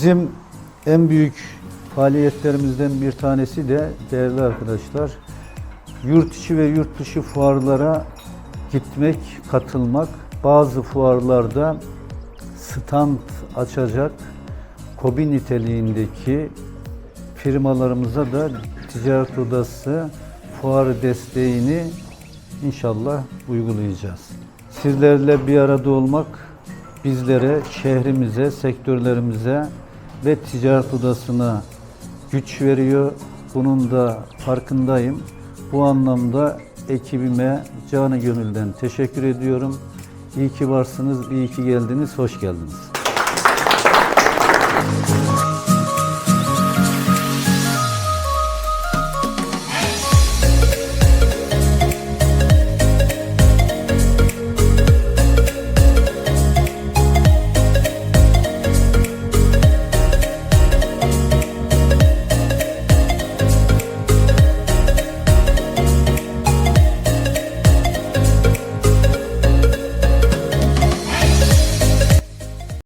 Bizim en büyük faaliyetlerimizden bir tanesi de değerli arkadaşlar yurt içi ve yurt dışı fuarlara gitmek, katılmak. Bazı fuarlarda stand açacak KOBİ niteliğindeki firmalarımıza da ticaret odası fuar desteğini inşallah uygulayacağız. Sizlerle bir arada olmak bizlere, şehrimize, sektörlerimize ve ticaret odasına güç veriyor. Bunun da farkındayım. Bu anlamda ekibime canı gönülden teşekkür ediyorum. İyi ki varsınız, iyi ki geldiniz, hoş geldiniz.